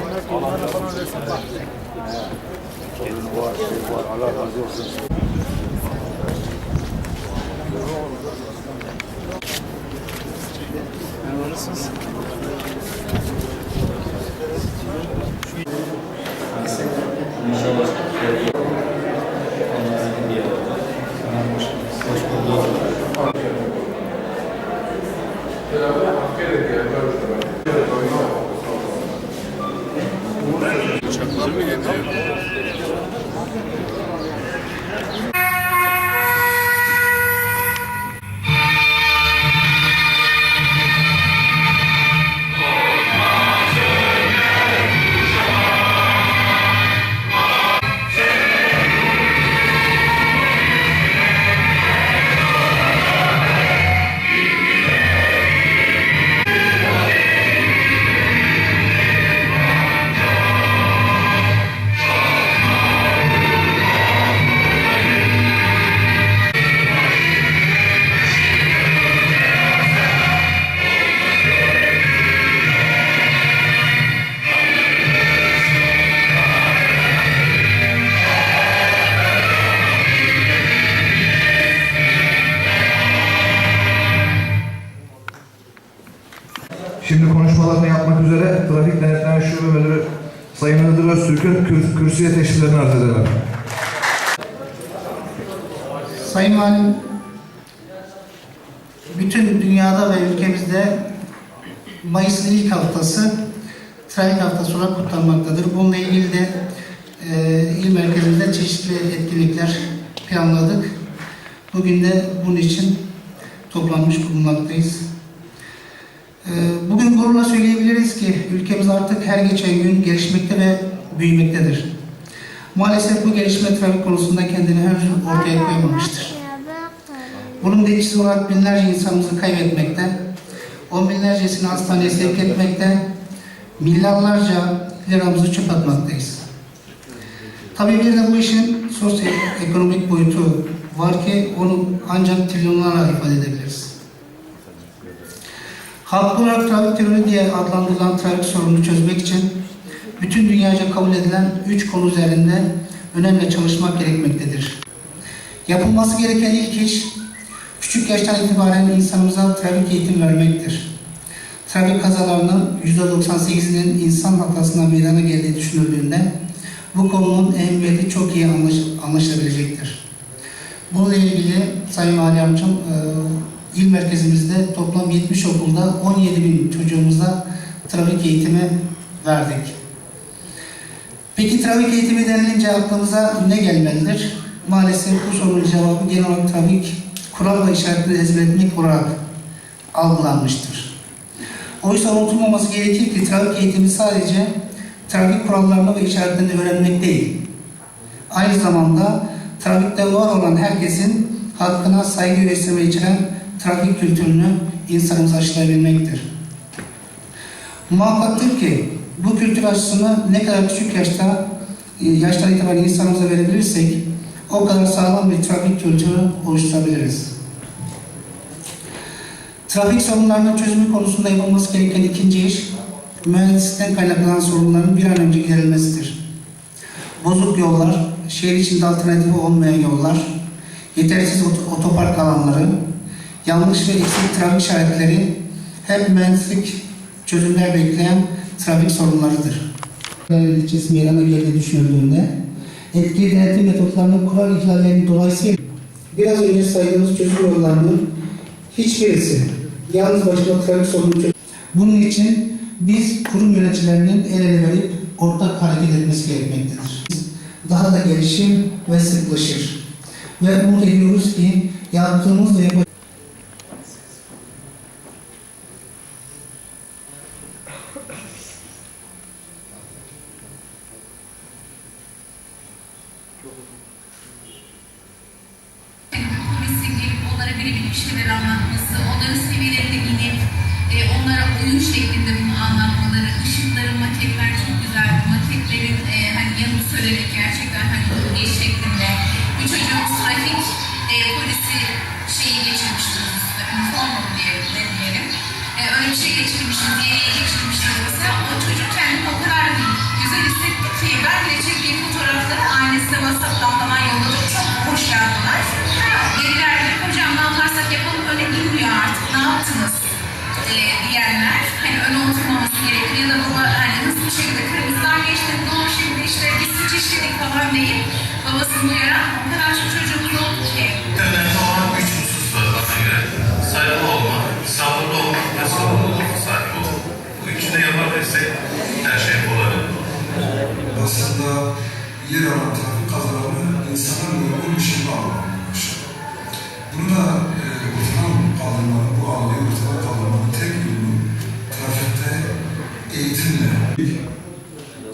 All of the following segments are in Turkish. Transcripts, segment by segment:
Onlara falan resim var. Var, şey var. Allah razı olsun. Merhaba nasılsınız? Öztürk'ün kür, kürsüye teşriflerini arz ederim. Sayın Valim, bütün dünyada ve ülkemizde Mayıs'ın ilk haftası trafik haftası olarak kutlanmaktadır. Bununla ilgili de e, il merkezinde çeşitli etkinlikler planladık. Bugün de bunun için toplanmış bulunmaktayız. E, bugün gururla söyleyebiliriz ki ülkemiz artık her geçen gün gelişmekte ve büyümektedir. Maalesef bu gelişme trafik konusunda kendini henüz ortaya koymamıştır. Bunun neticesi olarak binlerce insanımızı kaybetmekte, on binlercesini hastaneye sevk etmekte, milyarlarca liramızı çöp atmaktayız. Tabii bir de bu işin sosyoekonomik boyutu var ki onu ancak trilyonlarla ifade edebiliriz. Halkı olarak trafik terörü diye adlandırılan trafik sorununu çözmek için bütün dünyaca kabul edilen üç konu üzerinde önemli çalışmak gerekmektedir. Yapılması gereken ilk iş, küçük yaştan itibaren insanımıza trafik eğitim vermektir. Trafik kazalarının %98'inin insan hatasından meydana geldiği düşünüldüğünde bu konunun ehemmiyeti çok iyi anlaş anlaşılabilecektir. Bununla ilgili Sayın Vali Amcam, e, il merkezimizde toplam 70 okulda 17 bin çocuğumuza trafik eğitimi verdik. Peki trafik eğitimi denilince aklımıza ne gelmelidir? Maalesef bu sorunun cevabı genel olarak trafik kural ve işaretleri ezberletmek olarak algılanmıştır. Oysa unutulmaması gerekir ki trafik eğitimi sadece trafik kurallarını ve işaretlerini öğrenmek değil. Aynı zamanda trafikte var olan herkesin hakkına saygı göstermeyi içeren trafik kültürünü insanımıza aşılayabilmektir. Muhakkaktır ki bu kültür aşısını ne kadar küçük yaşta e, yaştan itibaren insanımıza verebilirsek o kadar sağlam bir trafik kültürü oluşturabiliriz. Trafik sorunlarının çözümü konusunda yapılması gereken ikinci iş, mühendislikten kaynaklanan sorunların bir an önce giderilmesidir. Bozuk yollar, şehir içinde alternatifi olmayan yollar, yetersiz ot- otopark alanları, yanlış ve eksik trafik işaretleri hep mühendislik çözümler bekleyen trafik sorunlarıdır. ilçesi meydana geldiği düşünüldüğünde etkili denetim metotlarının kural ihlallerinin dolayısıyla biraz önce saydığımız çözüm yollarının hiçbirisi yalnız başına trafik sorunu çöz- Bunun için biz kurum yöneticilerinin el ele verip ortak hareket etmesi gerekmektedir. Daha da gelişim ve sıklaşır. Ve umut ediyoruz ki yaptığımız ve yapacağımız birebir bir şeyler anlatması, onların seviyelerine inip e, onlara oyun şeklinde bunu anlatmaları, ışıkların maketler çok güzel, maketlerin e, hani yanıt söylemek gerçekten hani iyi şeklinde. Bir çocuğumuz trafik e, polisi şeyi geçirmişti, üniformalı diye ne diyelim. E, öyle bir şey geçirmişti, diye Diyenler. Hani öne oturmaması gerekiyor ya da baba hani hızlı bir şekilde kırmızıdan geçti. Doğru şimdi işte suç işledik falan deyip babasını uyaran o kadar çok çocuğumuz oldu ki. Olan üç husus var bana göre. Saygılı olmak, sabırlı olmak ve sahibi olmak. Bu üçünü yapabilirsek her şey olabilir. aslında yer alan trafik kazalarını insanın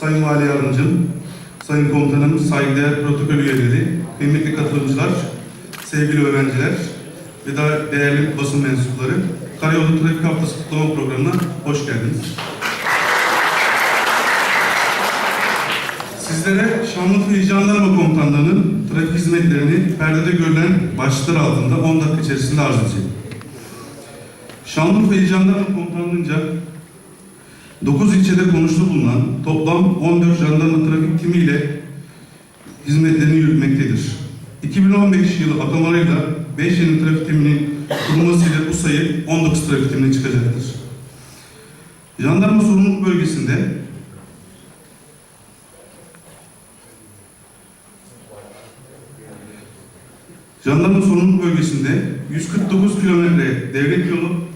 Sayın Vali Yardımcım, Sayın Komutanım, saygıdeğer protokol üyeleri, kıymetli katılımcılar, sevgili öğrenciler ve daha değerli basın mensupları, Karayolu Trafik Haftası kutlama programına hoş geldiniz. Sizlere Şanlıurfa Jandarma Komutanlığı'nın trafik hizmetlerini perdede görülen başlıklar altında 10 dakika içerisinde arz edeceğim. Şanlıurfa İl Jandarma Komutanlığı'nca 9 ilçede konuşlu bulunan toplam 14 jandarma trafik timiyle hizmetlerini yürütmektedir. 2015 yılı atamalarıyla 5 yeni trafik timinin kurulmasıyla bu sayı 19 trafik timine çıkacaktır. Jandarma sorumluluk bölgesinde Jandarma sorumluluk bölgesinde 149 kilometre devlet yolu,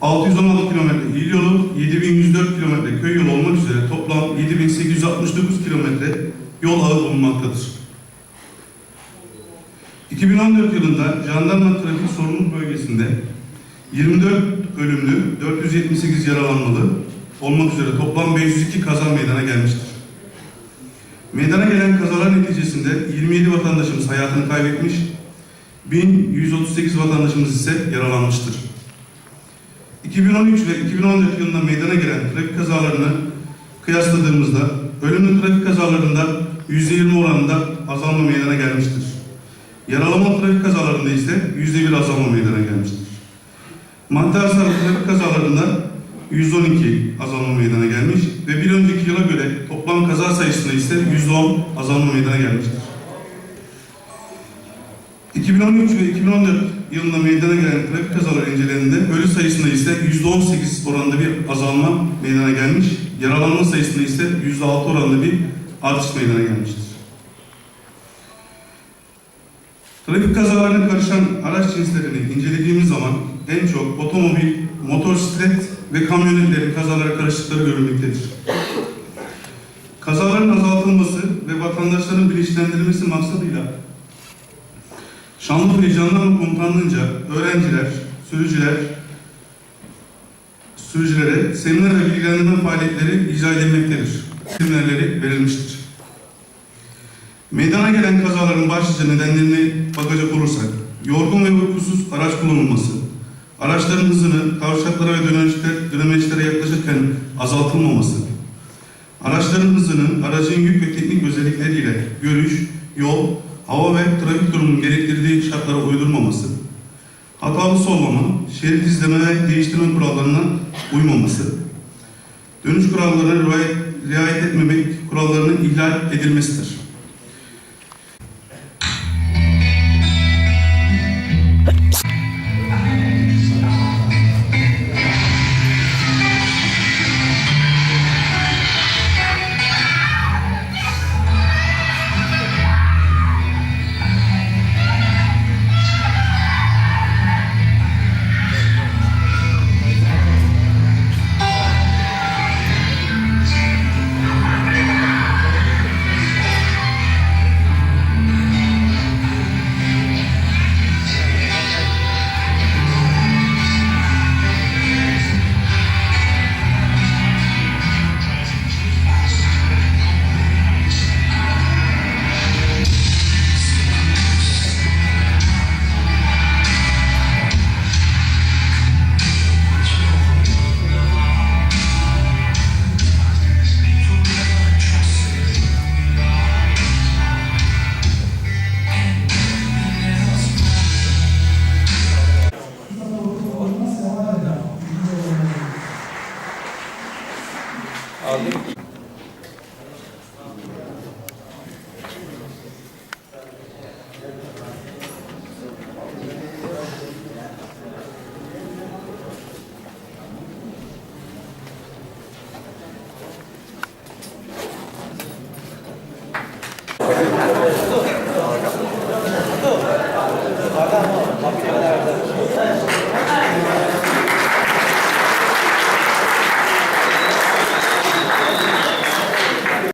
616 kilometre il yolu, 7104 kilometre köy yolu olmak üzere toplam 7869 kilometre yol ağı bulunmaktadır. 2014 yılında jandarma trafik sorumluluk bölgesinde 24 ölümlü, 478 yaralanmalı olmak üzere toplam 502 kaza meydana gelmiştir. Meydana gelen kazalar neticesinde 27 vatandaşımız hayatını kaybetmiş, 1138 vatandaşımız ise yaralanmıştır. 2013 ve 2014 yılında meydana gelen trafik kazalarını kıyasladığımızda ölümlü trafik kazalarında %20 oranında azalma meydana gelmiştir. Yaralama trafik kazalarında ise %1 azalma meydana gelmiştir. Madde hasarlı trafik kazalarında 112 azalma meydana gelmiş ve bir önceki yıla göre toplam kaza sayısında ise %10 azalma meydana gelmiştir. 2013 ve 2014 yılında meydana gelen trafik kazaları incelendiğinde ölü sayısında ise %18 oranında bir azalma meydana gelmiş, yaralanma sayısında ise %6 oranında bir artış meydana gelmiştir. Trafik kazalarına karışan araç cinslerini incelediğimiz zaman en çok otomobil, motosiklet ve kamyonetlerin kazalara karıştıkları görülmektedir. Kazaların azaltılması ve vatandaşların bilinçlendirilmesi maksadıyla Şanlıurfa Jandarma Komutanlığı'nca öğrenciler, sürücüler, sürücülere seminer ve bilgilendirme faaliyetleri icra edilmektedir. Seminerleri verilmiştir. Meydana gelen kazaların başlıca nedenlerini bakacak olursak, yorgun ve uykusuz araç kullanılması, araçların hızını kavşaklara ve dönemeçlere, yaklaşırken azaltılmaması, araçların hızını aracın yük ve teknik özellikleriyle görüş, yol, hava ve trafik durumunun gerektirdiği şartlara uydurmaması, hatalı sollama, şerit izleme ve değiştirme kurallarına uymaması, dönüş kurallarına riayet, etmemek kurallarının ihlal edilmesidir.